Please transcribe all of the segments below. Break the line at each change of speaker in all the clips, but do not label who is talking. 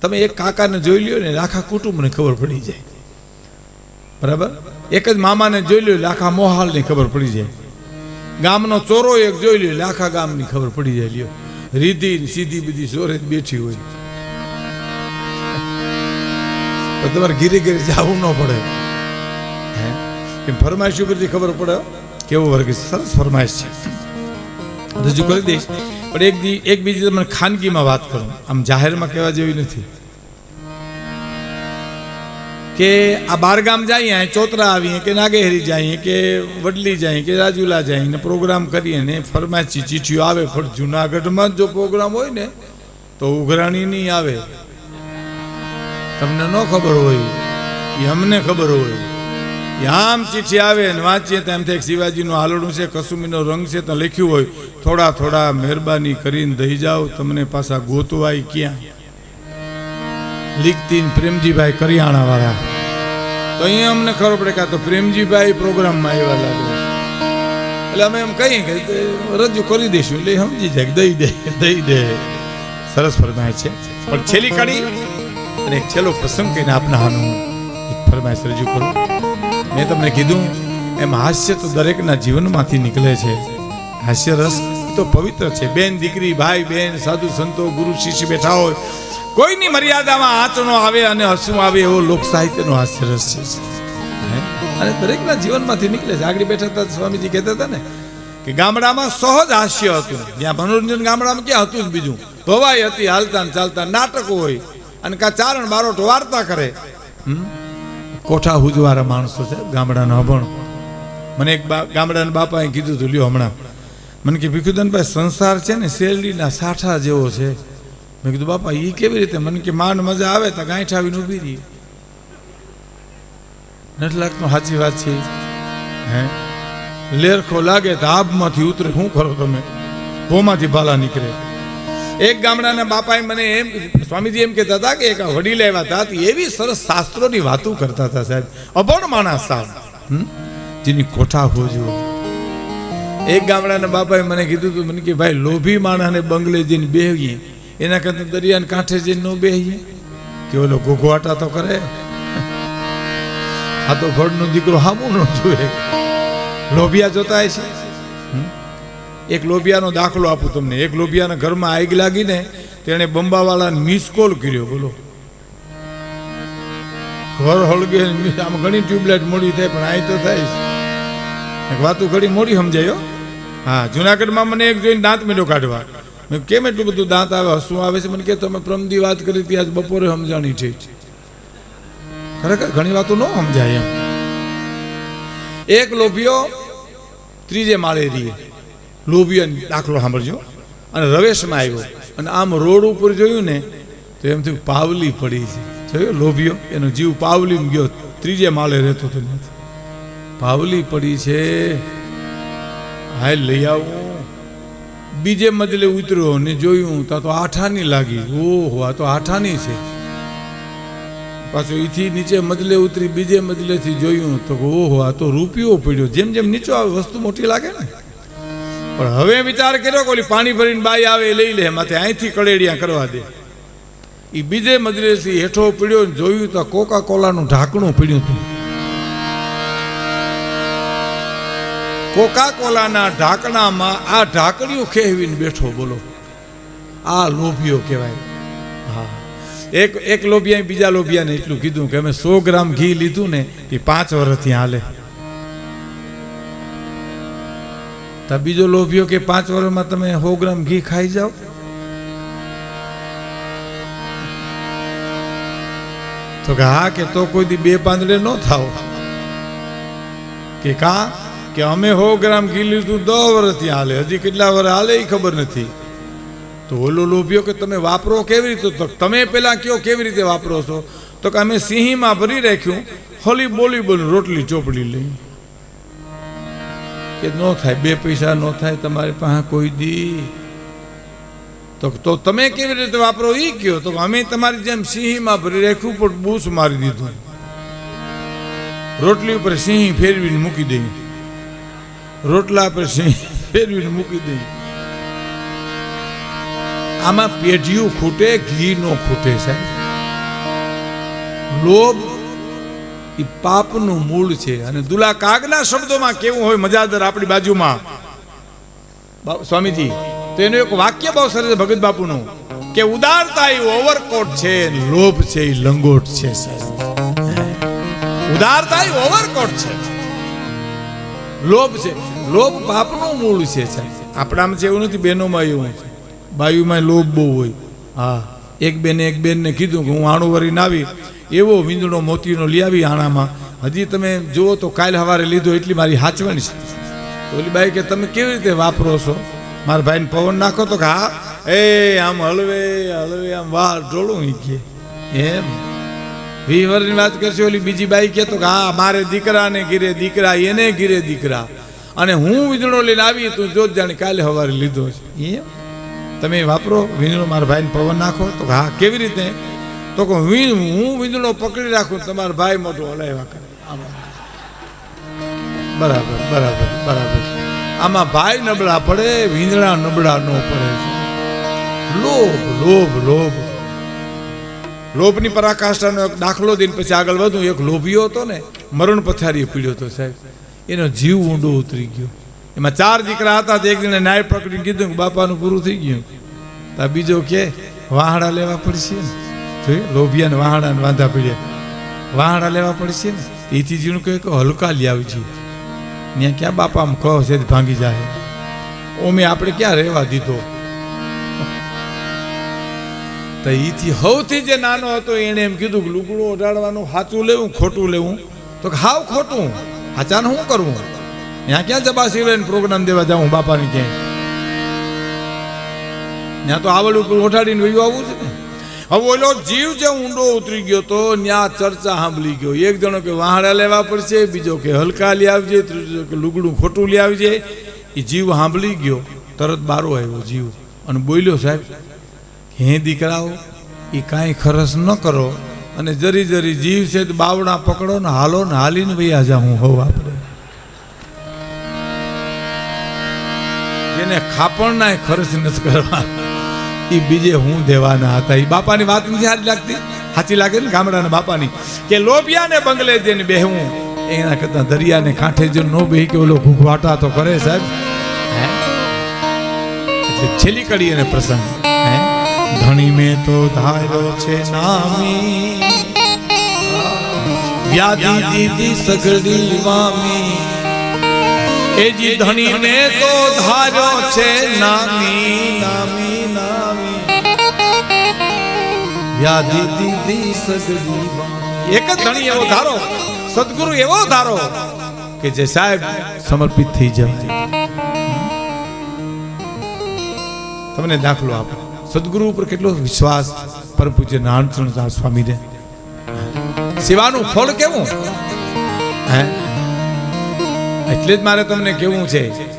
તમે એક કાકાને જોઈ લ્યો ને આખા કુટુંબને ખબર પડી જાય. બરાબર? એક જ મામાને જોઈ લ્યો લાખા મોહાલની ખબર પડી જાય. ગામનો ચોરો એક જોઈ લ્યો લાખા ગામની ખબર પડી જાય. લ્યો. રીધી સીધી બધી ચોરે બેઠી હોય. તમારે ઘીરે ઘીરે જવું ન પડે. એમ ફરમાઈશ ઉપરથી ખબર પડે કેવો વર્ગ સરસ ફરમાઈશ છે. રજૂ કરી દઈશ. પણ એક દી એક બીજી તમને ખાનગીમાં વાત કરું. આમ જાહેરમાં કહેવા જેવી નથી. કે આ બારગામ જઈએ ચોતરા આવીએ, કે નાગેહરી જઈએ કે વડલી જઈએ કે રાજુલા જઈએ ને પ્રોગ્રામ કરીએ ને ફરમાચી ચીઠીઓ આવે. પણ જુનાગઢમાં જ પ્રોગ્રામ હોય ને, તો ઉઘરાણી નહીં આવે. તમને ન ખબર હોય. એ અમને ખબર હોય. આમ ચીઠી આવે ને વાંચીએ તો એમ થાય શિવાજીનું હાલડું છે, કસુમીનો રંગ છે, તો લખ્યું હોય, થોડા થોડા મહેરબાની કરીને દઈ જાઓ, તમને પાછા ગોતવાય ક્યાં? લીકતી પ્રેમજીભાઈ કરિયાણા વાળા તો અહીંયા અમને ખબર પડે કે તો પ્રેમજીભાઈ પ્રોગ્રામમાં આવ્યા લાગે એટલે અમે એમ કહીએ કે રજૂ કરી દઈશું, એટલે સમજી જાય દઈ દે દઈ દે. સરસ ફરમાય છે. પણ છેલ્લી કડી અને એક છેલ્લો પ્રસંગ કહીને આપના હાનું ફરમાય રજૂ કરું. મેં તમને કીધું, એમ હાસ્ય તો દરેકના જીવનમાંથી નીકળે છે. હાસ્ય રસ તો પવિત્ર છે. બેન દીકરી, ભાઈ, બેન, સાધુ સંતો, ગુરુ, શિષ્ય બેઠા હોય, કોઈની મર્યાદામાં આંચનો આવે અને હસવું આવે એવો લોક સાહિત્યનો હાસ્ય રસ છે? અને દરેકના જીવનમાંથી નીકળે છે. આગળ બેઠા હતા, સ્વામીજી કહેતા હતા ને, કે ગામડામાં સહજ હાસ્ય હતું. જ્યાં મનોરંજન ગામડામાં ક્યાં હતું જ બીજું? ભવાઈ હતી, હાલતા ચાલતા નાટકો હોય. અને કા ચારણ બારોટ વાર્તા કરે. હમ? કોઠા હુજવાળા માણસો છે, ગામડાના અભણ મને એક ગામડાના બાપાએ કીધું હતું લ્યો હમણાં. મને કે ભીખુદનભાઈ સંસાર છે ને, શેરડીના સાઠા જેવો છે. મેં કીધું, બાપા એ કેવી રીતે? મને કે માંડ મજા આવે તો ગાંઠ આવીને ઊભી રહી. નથી લાગતું, સાચી વાત છે. હે? લેરખો લાગે તો આબમાંથી ઉતરે, શું કરો તમે? ભોમાંથી ભાલા નીકળે? એક ગામડાના બાપાએ મને એમ સ્વામીજી એમ કહેતા હતા કે એક વડીલ આવ્યા હતા એવી સરસ શાસ્ત્રોની વાતો કરતા હતા સાહેબ. અભણ માણસ સાહેબ? જેની કોઠા હોજો એક ગામડાના બાપાએ મને કીધું હતું મને કે ભાઈ, લોભી માણસને બંગલે જઈને બેહીએ. એના કરતાં દરિયાને કાંઠે જઈને ન બેહીએ. કે ઓલો ઘોઘવાટા તો કરે. આ તો ઘરનો દીકરો હામું ન જોવે લોભિયા જોતા છે? એક લોભિયાનો દાખલો આપું તમને. એક લોભિયાના ઘરમાં આગ લાગીને તેણે બંબાવાળાને મિસ કોલ કર્યો. બોલો. ઘર હળગે, આમ ઘણી ટ્યુબલાઇટ મોડી થાય, પણ અહીં તો થાય. એક વાતું ઘડી મોડી સમજાયો, હા. જુનાગઢમાં મને એક જોઈને દાંત મેળો કાઢવા. મેં કેમ એટલું બધું દાંત આવે, હસવું આવે છે? મને કે તમે પ્રમદી વાત કરી હતી, આજ બપોરે સમજાણી છે. ખરેખર ઘણી વાતો ન સમજાય એમ. એક લોભિયો ત્રીજે માળે રહીએ લોભિયાની દાખલો સાંભળજો. અને રવેશમાં આવ્યો. અને આમ રોડ ઉપર જોયું ને, તો એમ થયું, પાવલી પડી છે. જોયું? લોભિયો એનો જીવ પાવલીમાં ગયો. ત્રીજે માળે રહેતો હતો પાવલી પડી છે. હાય લઈ આવું. બીજે મજલે ઉતર્યો ને જોયું, તો તો આઠાની લાગી. ઓહો, આ તો આઠાની છે. પાછું એથી નીચે મજલે ઉતરી, બીજે મજલેથી જોયું, તો ઓહો, આ તો રૂપિયો પડ્યો. જેમ જેમ નીચો આવે, વસ્તુ મોટી લાગે ને? પણ હવે વિચાર કર્યો કે ઓલી પાણી ભરીને બાઈ આવે લઈ લે માથે અહીંથી કળેડિયા કરવા દે. એ બીજે મજલેથી હેઠો પીડ્યો જોયું તો કોકા કોલાનું ઢાંકણું પીડ્યું હતું. કોકા કોલાના ઢાંકણામાં આ ઢાંકણિયું ખેવીને બેઠો બોલો. આ લોભિયો કહેવાય. હા. એક એક લોભિયા બીજા લોભિયાને એટલું કીધું કે અમે સો ગ્રામ ઘી લીધું ને એ પાંચ વર્ષથી હાલે. તો બીજો લોભ્યો કે પાંચ વર્ષમાં તમે સો ગ્રામ ઘી ખાઈ જાઓ? તો કે હા, કે તો કોઈ દી બે પાંદડે ન થાવ કે કા? કે અમે સો ગ્રામ ઘી લીધું દસ વર્ષથી હાલે. હજી કેટલા વર્ષ હાલે એ ખબર નથી. તો ઓલો લોભ્યો કે તમે વાપરો કેવી રીતે? તો તમે પેલા કયો કેવી રીતે વાપરો છો? તો કે અમે સિંહીમાં ભરી રાખ્યું હોલી બોલી બોલ રોટલી ચોપડી લઈ. કે ન થાય, બે પૈસા ન થાય, તમારી પાસે કોઈ દી. તો તો તમે કેવી રીતે વાપરો? એ કયો. તો અમે તમારી જેમ સિંહીમાં ભરી રાખ્યું પણ બૂસ મારી દીધું. રોટલી ઉપર સિંહ ફેરવીને મૂકી દઈ રોટલા પર સિંહ ફેરવીને મૂકી દઈ આમાં પેઢીયું ખૂટે, ઘી નો ખૂટે સાહેબ. લોભ એ પાપનું મૂળ છે. અને દુલા કાગના શબ્દોમાં કેવું હોય મજાદર આપણી બાજુમાં. સ્વામીજી, તો એનું એક વાક્ય બહુ સરસ ભગત બાપુનું. કે ઉદારતા એ ઓવરકોટ છે, લોભ છે એ લંગોટ છે સાહેબ ઉદારતા એ ઓવરકોટ છે. લોભ છે. લોભ પાપનું મૂળ છે સાહેબ આપણામાં એવું નથી, બહેનોમાં એવું છે. બાયુમાં લોભ બહુ હોય. હા. એક બેને એક બેનને કીધું કે હું આણું વરીને આવી એવો વીંદણો મોતીનો લઈ આવી આણામાં. હજી તમે જુઓ તો કાલ સવારે લીધો એટલી મારી હાચવણી છે. ઓલી બાઈ કે, તમે કેવી રીતે વાપરો છો? મારા ભાઈને પવન નાખો તો હા. એ, આમ હળવે હળવે, આમ વાહ ઢોળું કે. એમ. વી વાત કરશે, ઓલી બીજી બાઈ કે તો હા, મારે દીકરાને ઘીરે દીકરા, એને ઘીરે દીકરા. અને હું વીજળો લઈને આવી, તું જોત જાણે કાલે સવારે લીધો છે. એમ. તમે વાપરો વીજળો મારા ભાઈને પવન નાખો તો હા, કેવી રીતે? તો કે હું વીજળો પકડી રાખું, તમારા ભાઈ મોટો હલાવ્યા કરે. આમાં. બરાબર બરાબર બરાબર. આમાં ભાઈ નબળા પડે, વીંદડા નબળા ન પડે. લોભ લોભ લોભ. લોભની પરાકાષ્ઠાનો એક દાખલો દઈને પછી આગળ વધું, એક લોભીયો હતો ને, મરણ પથારીએ પીડ્યો હતો સાહેબ. એનો જીવ ઊંડો ઉતરી ગયો. એમાં ચાર દીકરા હતા એક જણે નાય પકડીને કીધું કે બાપાનું પૂરું થઈ ગયું. તા બીજો કે, વાહડા લેવા પડશે ને. જોયું લોભિયાને વાહણાને વાંધા પડ્યા. વાહણા લેવા પડશે ને એથી જીનું કહે કે હલકા લઈ આવજો ત્યાં ક્યાં બાપા આમ કહો છે તો ભાંગી જાય. ઓમે આપણે ક્યાં રહેવા દીધો? તો ઈથી સૌથી જે નાનો હતો એણે એમ કીધું કે લુગડું ઓઢાડવાનું સાચું લેવું, ખોટું લેવું. તો હાવ ખોટું. હાચાને શું કરવું ત્યાં ક્યાં જબા સિવાય પ્રોગ્રામ દેવા જાઉં બાપાની ક્યાંય? ત્યાં તો આવડ ઉપર ઓઢાડીને વયું આવવું છે ને. હવે ઓલો જીવ જે ઊંડો ઉતરી ગયો તો ત્યાં ચર્ચા સાંભળી ગયો. એક જણો કે વાહડા લેવા પડશે, બીજો કે હલકા લઈ આવજે, ત્રીજો કે લુગડું ખોટું લઈ આવજે. એ જીવ સાંભળી ગયો. તરત બારો આવ્યો જીવ. અને બોલ્યો, સાહેબ, હે દીકરાઓ એ કાંઈ ખરસ ન કરો. અને જરી જરી જીવ છે તો બાવડા પકડો ને હાલો ને હાલીને વૈયા જા હું હોઉં આપણે. જેને ખાપણના ખર્ચ નથી કરવા એ બીજે હું દેવાના હતા. એ બાપાની વાત નથી સારી લાગતી? સાચી લાગે ને ગામડાના બાપાની? કે લોભિયાને બંગલે જઈને બેહવું એના કરતા દરિયાને કાંઠે જો નો બેહી કે ઓલો ભૂખવાટા તો કરે સાહેબ? એટલે છેલ્લી કડી અને પ્રસંગ. ધણી મેં તો ધાર્યો છે નામી. વ્યાધી દીદી સગડી વામી. એ જી ધણી ને તો ધાર્યો છે નામી નામી. એક જ ધણી એવો ધારો, સદગુરુ એવો ધારો કે જે સાહેબ સમર્પિત થઈ જાય તમને દાખલો આપો. સદગુરુ ઉપર કેટલો વિશ્વાસ પરમ પૂજ્ય નારાયણ સ્વામીને? સેવાનું ફળ કેવું? હે? એટલે જ મારે તમને કેવું છે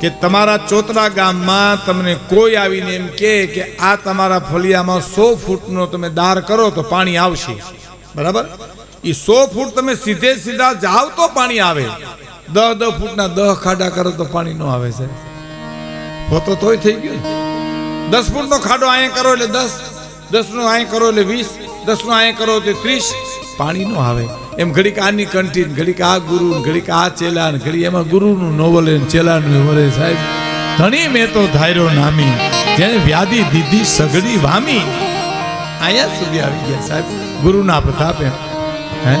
કે તમારા ચોતરા ગામમાં તમને કોઈ આવીને એમ કહે કે આ તમારા ફળિયામાં સો ફૂટનો તમે દાર કરો તો પાણી આવશે. બરાબર? એ સો ફૂટ તમે સીધે સીધા જાઓ તો પાણી આવે. દહ દહ ફૂટના દહ ખાડા કરો તો પાણી ન આવે છે હોતો તોય થઈ ગયો દસ ફૂટનો ખાડો અહીંયા કરો એટલે દસ, દસનો અહીંયા કરો એટલે વીસ, દસનો અહીંયા કરો એટલે ત્રીસ. પાણી ન આવે. એમ ઘડીક આની કંઠી ઘડીક આ ગુરુ ઘડીક આ ચેલા ઘડી એમાં ગુરુનું નોવલ ચેલાનું વરે સાહેબ. ધણી મેં તો ધાર્યો નામી, જેને વ્યાધિ દીધી સગડી વામી. અહીંયા સુધી આવી ગયા સાહેબ. ગુરુના પ્રતાપે હે?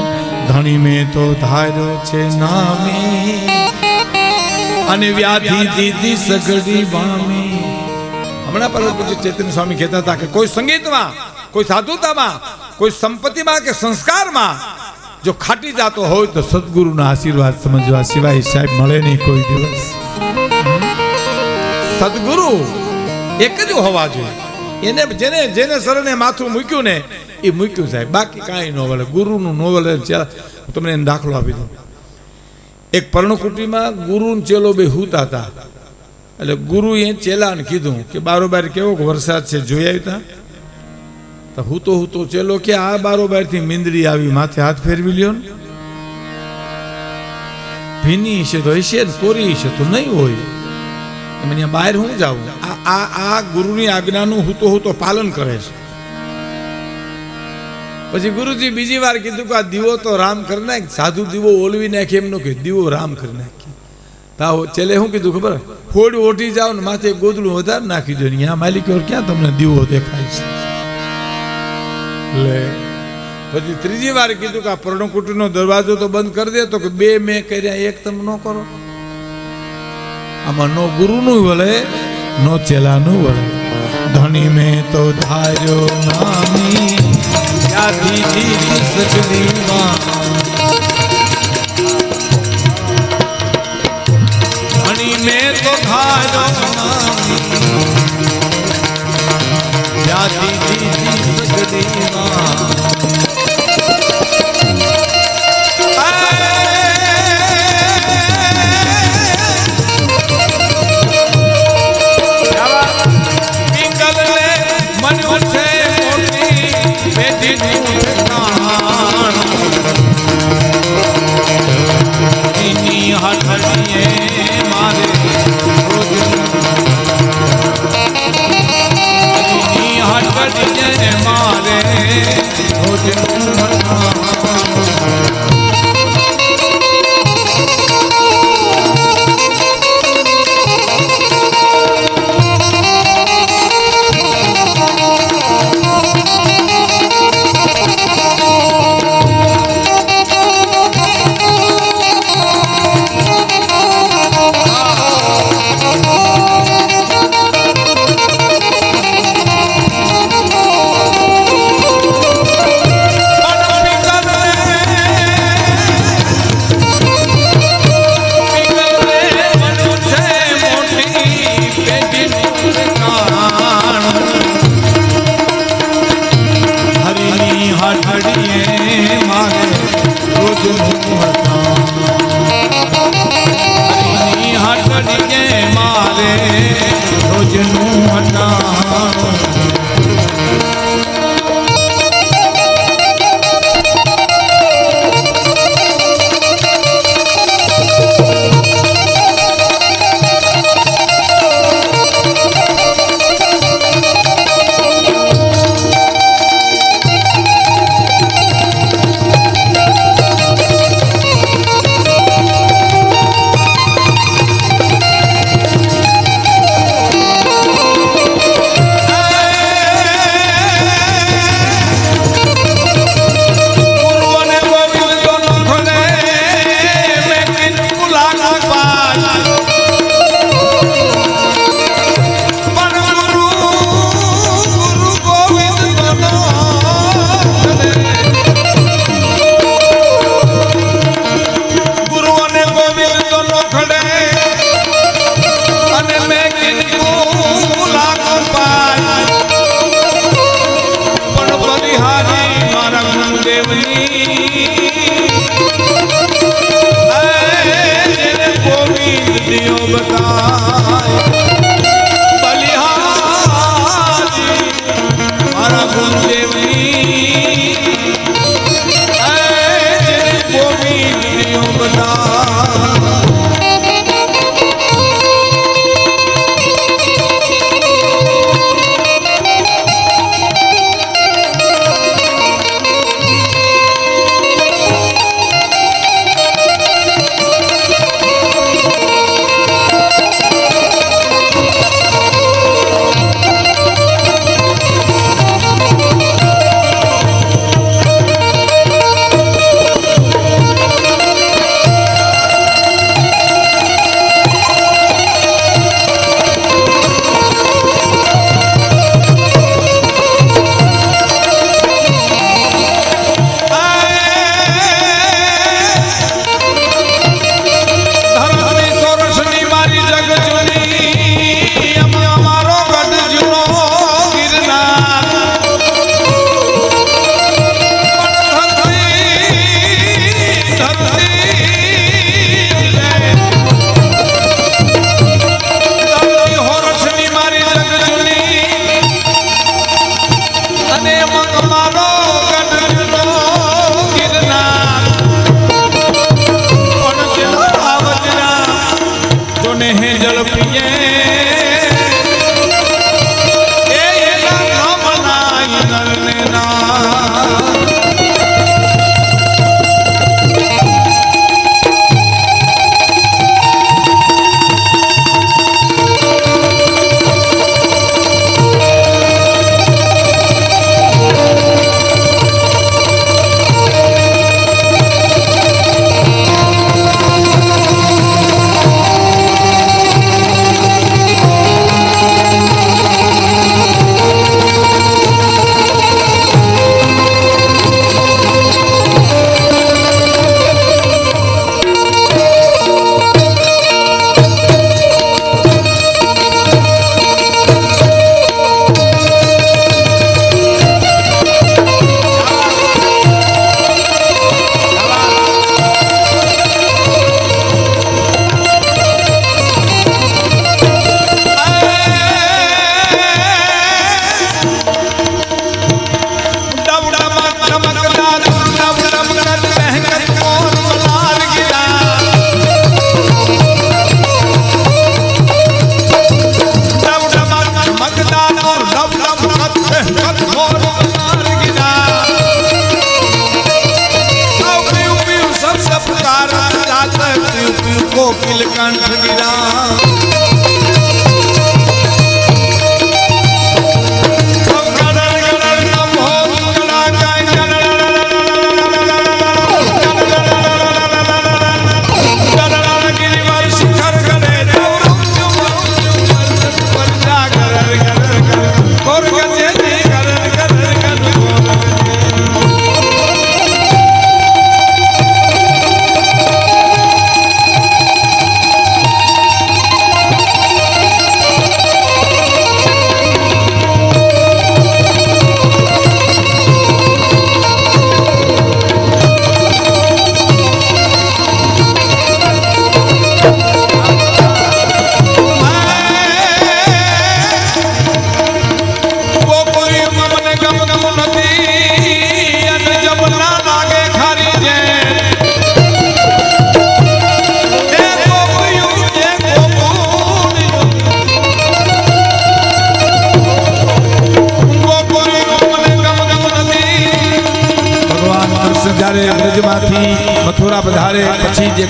ધણી મેં તો ધાર્યો છે નામી, અને વ્યાધિ દીધી સગડી વામી. હમણાં પર પછી ચેતન સ્વામી કહેતા હતા કે કોઈ સંગીતમાં, કોઈ સાધુતામાં, કોઈ સંપત્તિમાં કે સંસ્કારમાં જો ખાટી જાતો હોય તો સદગુરુના આશીર્વાદ સમજવા સિવાય સાહેબ મળે નહીં કોઈ દિવસ. સદગુરુ એક જ હોવા જોઈએ. એને જેને જેને સરને માથું મૂક્યું ને, એ મૂક્યું સાહેબ. બાકી કાંઈ ન વળે ગુરુનું ન વળે હું તમને એને દાખલો આપી દઉં. એક પર્ણકુટીમાં ગુરુ ને ચેલો બે હુતા હતા. એટલે ગુરુએ ચેલાને કીધું કે, બારોબાર કેવો વરસાદ છે? જોઈ આવ્યા તો હૂતો હૂતો ચેલો કે આ બારોબારથી મિંદરી આવી, માથે હાથ ફેરવી લ્યો ને. ભીની છે તો હશે ને, કોરી છે તો નહીં હોય. એમ અહીંયા બહાર હું જાઉં? આ આ આ ગુરુની આજ્ઞાનું હૂતો હૂતો પાલન કરે છે. પછી ગુરુજી બીજી વાર કીધું કે આ દીવો તો રામ કરી નાખ, સાધુ દીવો ઓલવી નાખે એમ નો કે દીવો રામ કરી નાખી. તા ચેલે શું કીધું ખબર? ફોડ ઓઢી જાઓ ને, માથે ગોદડું વધારે નાખી દો ને અહીંયા માલિક ક્યાં તમને દીવો દેખાય છે? લે. પછી ત્રીજી વાર કીધું કે આ પર્ણકુટીનો દરવાજો તો બંધ કરી દે, તો કે બે મેં કર્યા, એક તમે ન કરો. આમાં નો ગુરુ નું વળે, નો ચેલાનું વળે. ધણી મેં તો ધાર્યો નામી યાદી દીધી સજની ધણી મેં તો ધાર્યો નામી જ્યાંથી સગડી માં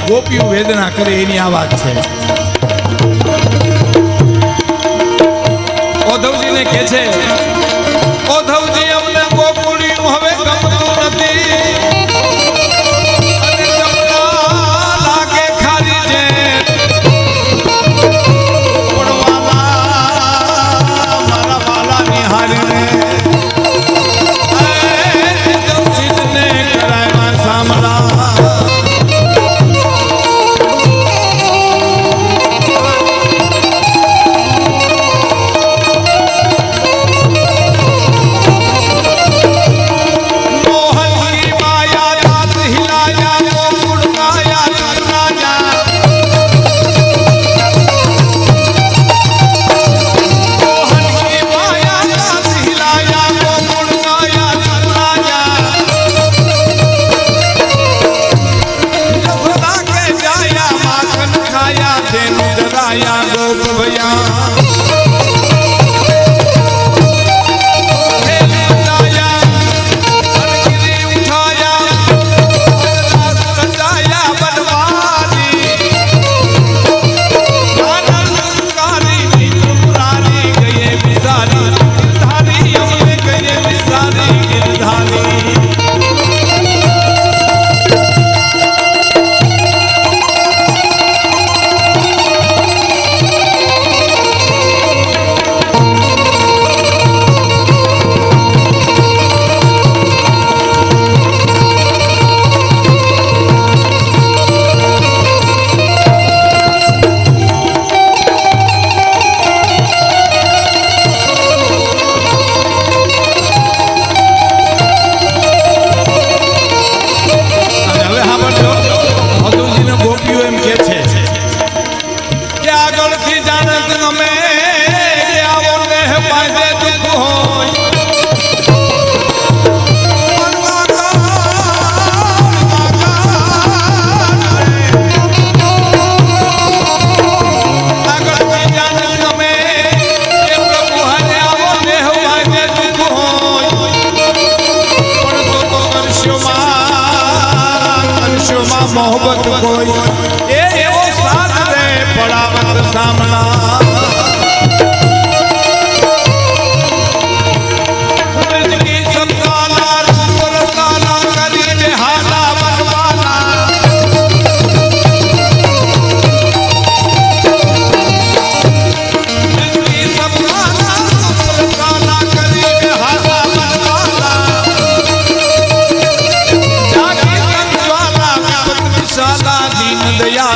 ગોપીઓ વેદના કરે એની આ વાત છે. ઓધવજીને કે છે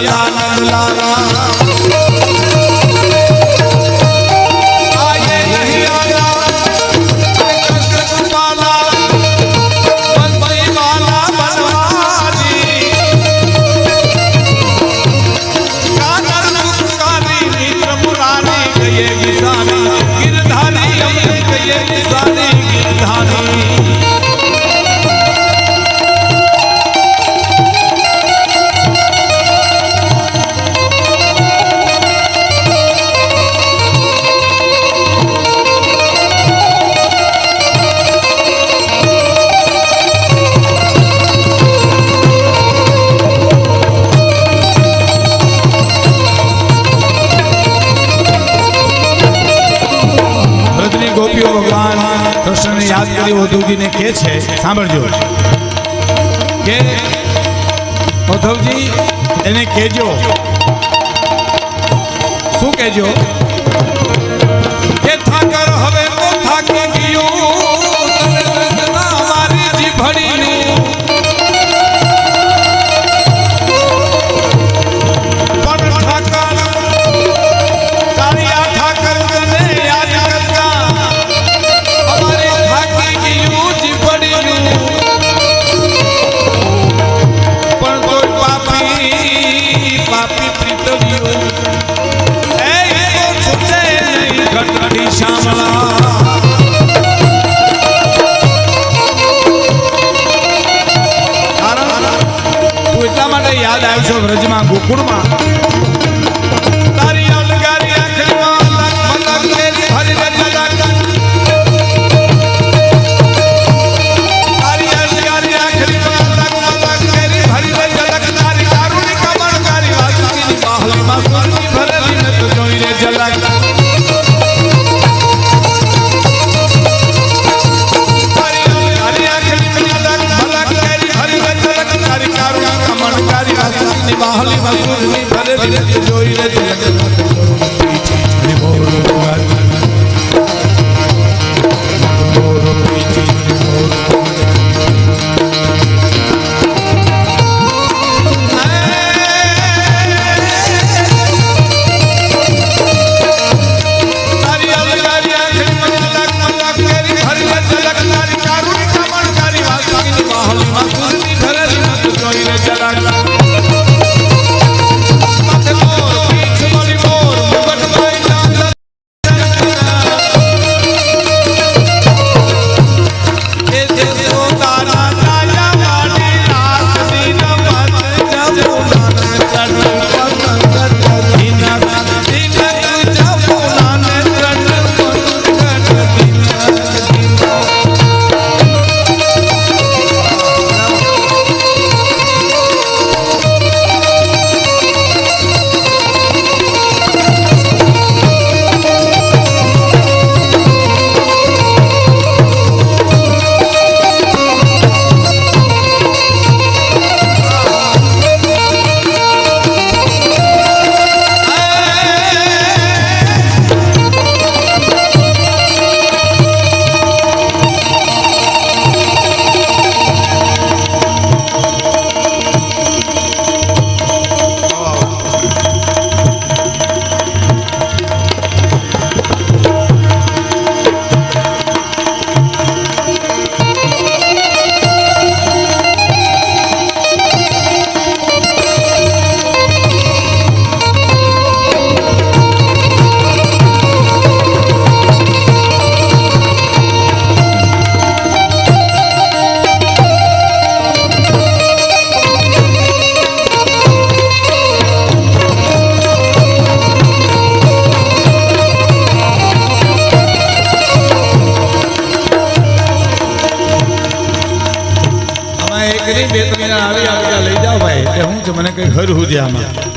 la la la la કૃષ્ણને યાદ કરી ઉદ્યોગીને કહે છે? સાંભળજો. કે ઉદ્ધવજી એને કહેજો. શું કહેજો? યાદ આવશો વ્રજમાં ગોકુળમાં. મને કઈ હર હું આમાં